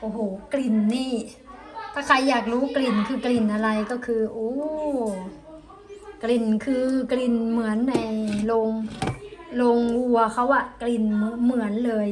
โอ้โห กลิ่นนี่ ถ้าใครอยากรู้กลิ่นคือกลิ่นอะไรก็คือ โอ้ กลิ่นคือกลิ่นเหมือนในโรงโรงวัวเขาอะกลิ่นเหมือนเลย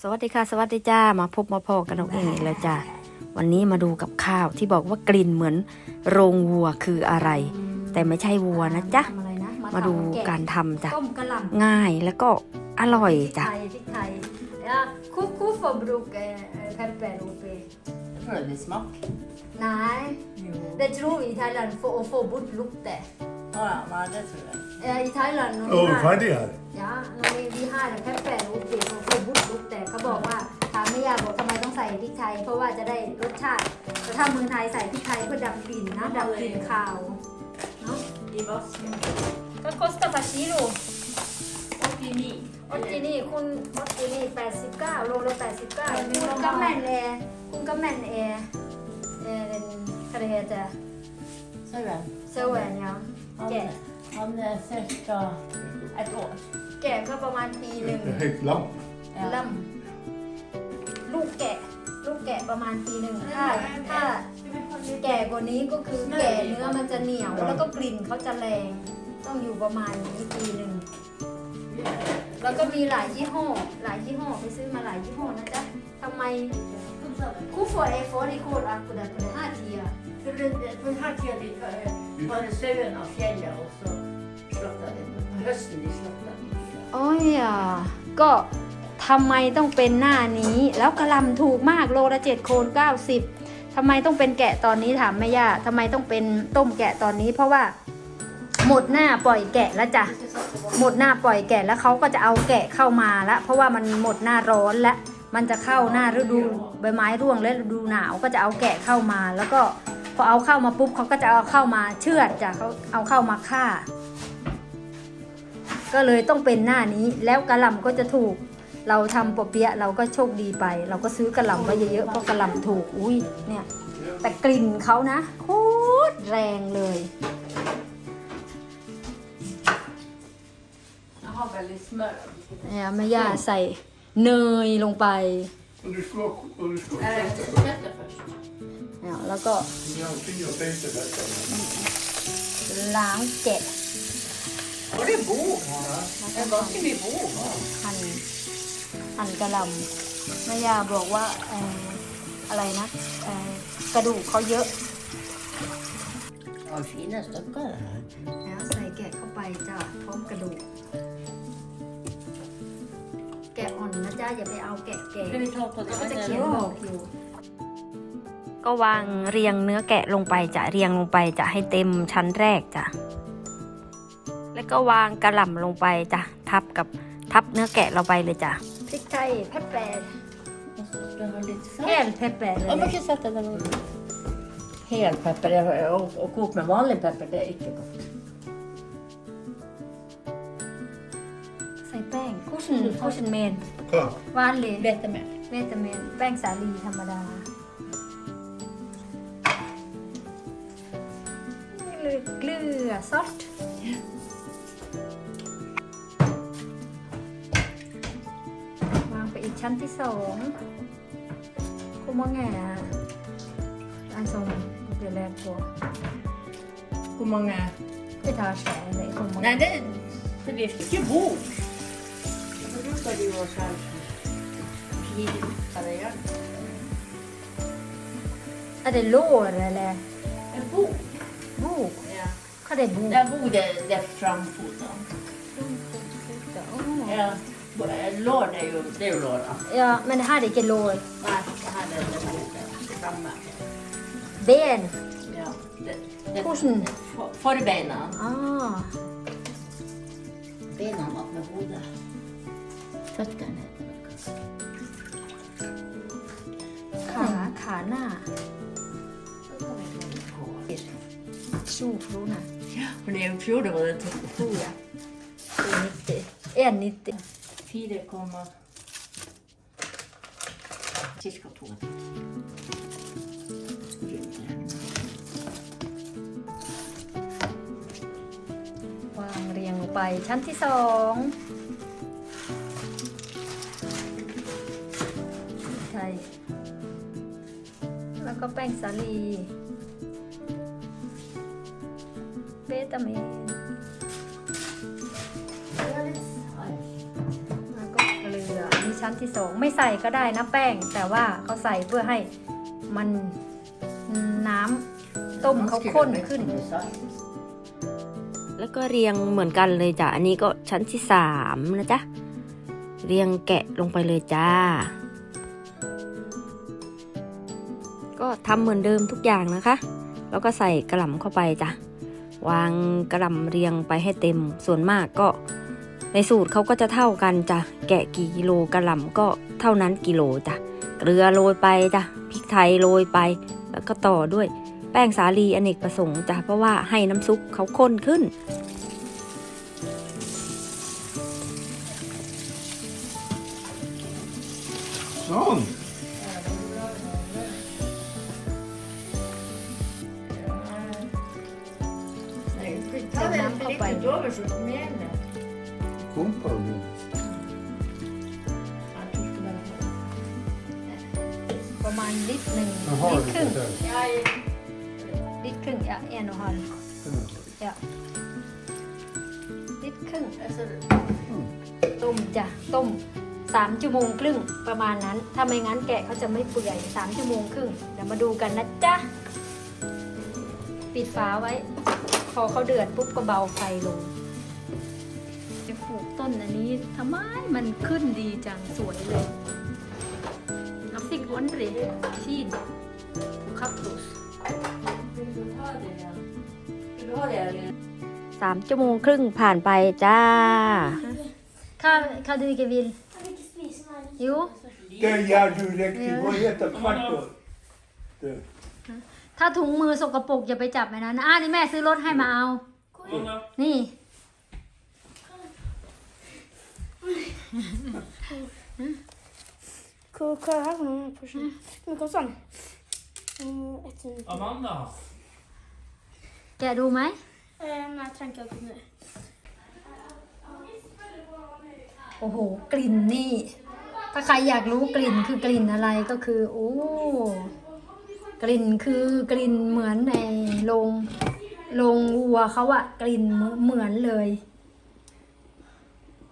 สวัสดีค่ะ สวัสดีจ้า มาพบมาพอกันน้องเองอีกแล้วจ้าวันนี้มาดูกับข้าวที่บอกว่ากลิ่นเหมือนโรงวัวคืออะไร แต่ไม่ใช่วัวนะจ๊ะทำอะไรนะมาดูทำแะการทำจ้ะต้มกะหล่ำง่ายแล้วก็อร่อยพริกจ้ะ ไทยพริกไทย ja koko förbruk pepparrope Rödvin smak. nej Jo. det tror vi i Thailand för att få bort lukten Ja, ja, men det tror jag. Eh, i Thailand när vi Oh, har fan det är. Ja, när vi, vi har pepparrope för att få bort lukten เขาบอกว่าถามไม่ยากบอกทำไมต้องใส่พริกไทย เพราะว่าจะได้รสชาติแต่ถ้าเมืองไทยใส่พริกไทยเพื่อดับกลิ่นนะดับกลิ่นคาวเนาะ I vasken. ก็ kostar per kilo 89. ออจินี่คุณออจินี่89โลละ89คุณก็แม่นแอร์คุณก็แม่นแอร์เออเป็นอะไรจะ Så är det. เซเว่นยัง Han, Okej. han är cirka et år. แก่ก็ประมาณปีหนึ่ง Helt lamm. ล่ำลูกแกะ ลูกแกะประมาณปีหนึ่งถ้าถ้าแก่กว่านี้ก็คือแก่เนื้อมันจะเหนียว แล้วก็กลิ่นเขาจะแรง ต้องอยู่ประมาณนี้ปีหนึ่ง แล้วก็มีหลายยี่ห้อ หลายยี่ห้อไปซื้อมาหลายยี่ห้อนะจ๊ะทำไมคู่ฟอร์เอฟอร์ดีโคดอัพกุดะกุดะห้าทีอะ För det, för här tiden vi var det sauen av fjället och så slaktade vi. På hösten vi slaktade vi. โอ้ยอะก็ทำไมต้องเป็นหน้านี้ แล้วกระหลำถูกมากโลละเจ็ดโคนเก้าสิบทำไมต้องเป็นแกะตอนนี้ถามแม่ย่าทำไมต้องเป็นต้มแกะตอนนี้ เพราะว่า หมดหน้าปล่อยแกะแล้วจ้ะหมดหน้าปล่อยแกะแล้วเขาก็จะเอาแกะเข้ามาล้วเพราะว่ามันหมดหน้าร้อนแล้วมันจะเข้าหน้าฤดูใบไม้ร่วงและฤดูหนาวก็จะเอาแกะเข้ามา แล้วก็พอเอาเข้ามาปุ๊บเขาก็จะเอาเข้ามาเชือดจ้ะเขาเอาเข้ามาฆ่า ก็เลยต้องเป็นหน้านี้แล้วกระหล่ำก็จะถูก เราทำปอเปี๊ยะเราก็โชคดีไป เราก็ซื้อกระหล่ำไว้เยอะๆเพราะกระหล่ำถูกอุ้ยเนี่ยแต่กลิ่นเขานะโคตรแรงเลย เนี่ยแม่ย่าใส่เนยลงไป Och du ska, och du ska Äh, testa. köttet först. เนี่ยแล้วก็ Ja, jag tänkte detta. ล้างแกะ Var det båg? En vasken i båg. หั่นหั่นกระหล่ำแม่ย่าบอกว่าเอ่ออะไรนะเอ่อกระดูกเขาเยอะ Ja, fina stycken. แล้วใส่แกะเข้าไปจ้ะพร้อ จ้าอย่าไปเอาแกะแก่ Ska vi ta på เขาก็จะ det? เขียนบอกอยู่ก็วางเรียงเนื้อแกะลงไปจะเรียงลงไปจะให้เต็มชั้นแรกจ้ะแล้วก็วางกระหล่ำลงไปจ้ะทับกับทับเนื้อแกะเราไปเลยจ้ะพริกไทยแพปแปร Och så ska jag ha lite แห้ง salt. แพปแปรเล Ja, man ย kan sätta den under. Hel peppar det- och, och kok med vanlig peppar, det är inte gott. ชนคุชนเมน Ja. วานเลย Vetemjöl. เวตาเมนแป้งสาลีธรรมดานี่เลยเกลือซอส วางไปอีกชั้นที่สองคุมว่าไงอะอันทรงเดี๋ยวแรกตัว Hur många? ไม่ทาแฉเลยคุมว่า Nej, det, det vi fick ju bok. કરી વસાવ ઘી Er det lår eller? En bok. bo. Ja. Hva er det er bo? det, det framfoten. Lår, det er jo, det er jo lår, da. Ja, men det her er ikke lår. Nei, det her er det lår. Samme. Ben? Ja. Det, det, Hvordan? For, forbeina. Ah. Beina med hodet. Føttene heter det kanskje. ขาขาหน้าชูรู้นะ For det er jo fjor det var det to. ชูอะตัวนิดเดียวเอ็นนิดเดียว Fire komma cirka to. Rundt det. วางเรียงลงไปชั้นที่สอง ก็แป้งสาลีเบตาเมนแล้วก็เกลืออันนี้ชั้นที่สองไม่ใส่ก็ได้นะแป้ง แต่ว่าเขาใส่เพื่อให้มันน้ำต้มเขาข้นขึ้น แล้วก็เรียงเหมือนกันเลยจ้ะ อันนี้ก็ชั้นที่สามนะจ๊ะ เรียงแกะลงไปเลยจ้า ก็ทำเหมือนเดิมทุกอย่างนะคะ แล้วก็ใส่กระหล่ำเข้าไปจ้ะ วางกระหล่ำเรียงไปให้เต็ม ส่วนมากก็ในสูตรเขาก็จะเท่ากันจ้ะ แกะกี่กิโลกระหล่ำก็เท่านั้นกิโลจ้ะ เกลือโรยไปจ้ะ พริกไทยโรยไป แล้วก็ต่อด้วยแป้งสาลีอเนกประสงค์จ้ะ เพราะว่าให้น้ำซุปเขาข้นขึ้น รครึ่ง det där. ลิตรครึ่ง ja en och halv Den är- ja ลิตรครึ่ง Alltså, ต้มจ้ะ ต้มสามชั่วโมงครึ่งประมาณนั้น ถ้าไม่งั้นแกะเขาจะไม่เปื่อยสามชั่วโมงครึ่ง เดี๋ยวมาดูกันนะจ๊ะ ปิดฝาไว้ พอเขาเดือดปุ๊บก็เบาไฟลงจะปลูกต้นอันนี้ทำไมมันขึ้นดีจังสวยเลยน้ำพริกอ้อนเรชีนคับตุส vill du ha det? ja? Vill du ha det? eller? สามชั่วโมงครึ่งผ่านไปจ้าข้าวข้าวดีเกวิลยู Det gör du riktigt. Vad heter kvartor? Det. ถ้าถุงมือสกปรกอย่าไปจับไว้นะอ่านี่แม่ซื้อรถให้มาเอา นี่ Kolla här på den här portionen. Men kostar den? Mm, ett tusen. Amanda. แกะดูไหม Eh, nej, tankar på nu. โอ้โห กลิ่นนี่ ถ้าใครอยากรู้กลิ่นคือกลิ่นอะไรก็คือ โอ้ กลิ่นคือกลิ่นเหมือนในโรงโรงวัวเขาอะกลิ่นเหมือนเลย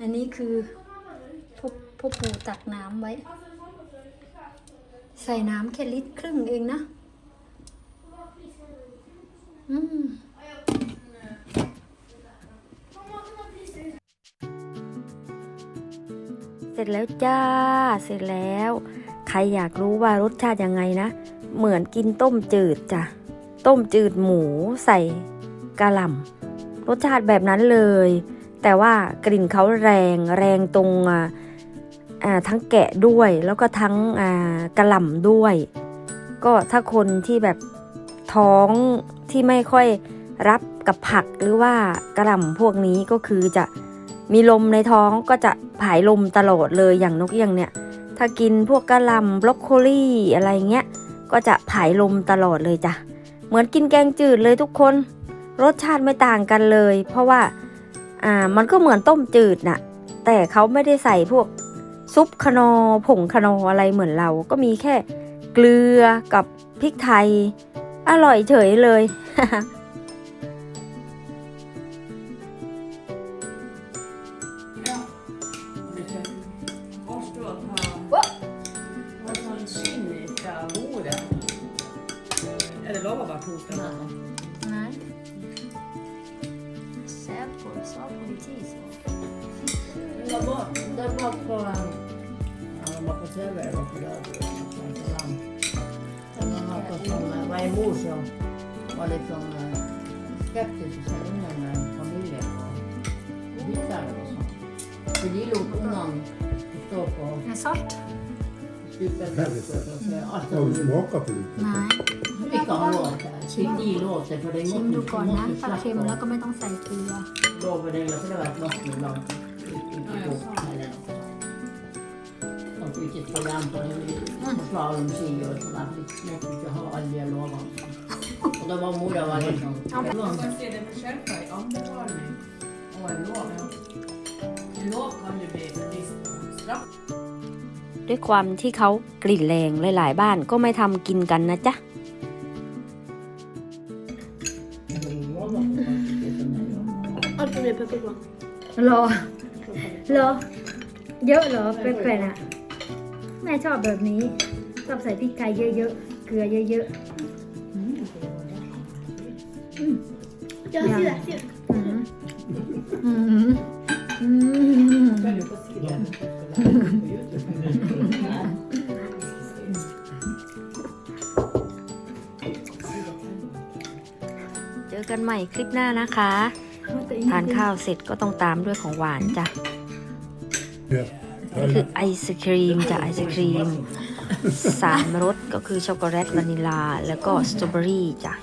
อันนี้คือพ่อพ่อปู่ตักน้ำไว้ ใส่น้ำแค่ลิตรครึ่งเองนะ อืมเสร็จแล้วจ้า เสร็จแล้ว ใครอยากรู้ว่ารสชาติยังไงนะ เหมือนกินต้มจืดจ้ะ ต้มจืดหมูใส่กะหล่ำรสชาติแบบนั้นเลย แต่ว่ากลิ่นเขาแรงแรงตรงทั้งแกะด้วยแล้วก็ทั้งอ่ากะหล่ำด้วย ก็ถ้าคนที่แบบท้องที่ไม่ค่อยรับกับผักหรือว่ากระหล่ำพวกนี้ก็คือจะมีลมในท้องก็จะผายลมตลอดเลยอย่างนกเอี้ยงเนี่ย ถ้ากินพวกกระหล่ำบรอกโคลี่อะไรเงี้ย ก็จะผายลมตลอดเลยจ้ะ เหมือนกินแกงจืดเลยทุกคน รสชาติไม่ต่างกันเลย เพราะว่าอ่ามันก็เหมือนต้มจืดน่ะ แต่เขาไม่ได้ใส่พวกซุปขนอผงขนออะไรเหมือนเรา ก็มีแค่เกลือกับพริกไทย อร่อยเฉยเลย var, den var på... Ja, den var på tv eller på radio. Den var på som var en mor som var liksom eh, skeptisk och sa innan med familjen och bitar och sånt. För de låg undan att stå på นะซอส stupet och säga allt Har du som smakat på det? นะ Fick han lov Fick de lov till för det ชิม måste ดูก่อนนะ måste ถ้าเค็มแล้วก็ไม่ต้องใส่เกลือ Lov det för det var ett lopp med lag. Inte gå eller något. De fick ett program på Çünkü falan falan mutfağın şeyi falan yapınca halliye lova. O da var mula var. Man kan se det för självfärg, anbetalning och en lov. En lov kan ju bli ett visst straff. ด้วยความที่เขากลิ่นแรงหลาย ๆ บ้านก็ไม่ทำกินกันนะจ๊ะเอาไปเลยไปไปก่อนรอ รอ เยอะเหรอแปลกๆอะ แม่ชอบแบบนี้ชอบใส่พริกไทยเยอะๆ เกลือเยอะ Ja, Ja. se där, se där. ๆอืมอืมอืม Kan du få se den på Youtube? เจอกันใหม่คลิปหน้านะคะ ทานข้าวเสร็จก็ต้องตามด้วยของหวานจ้ะนี่ คือไอศครีมจ้ะไอศครีมสามรสก็คือช็อกโกแลตวานิลา แล้วก็สตรอเบอรี่จ้ะ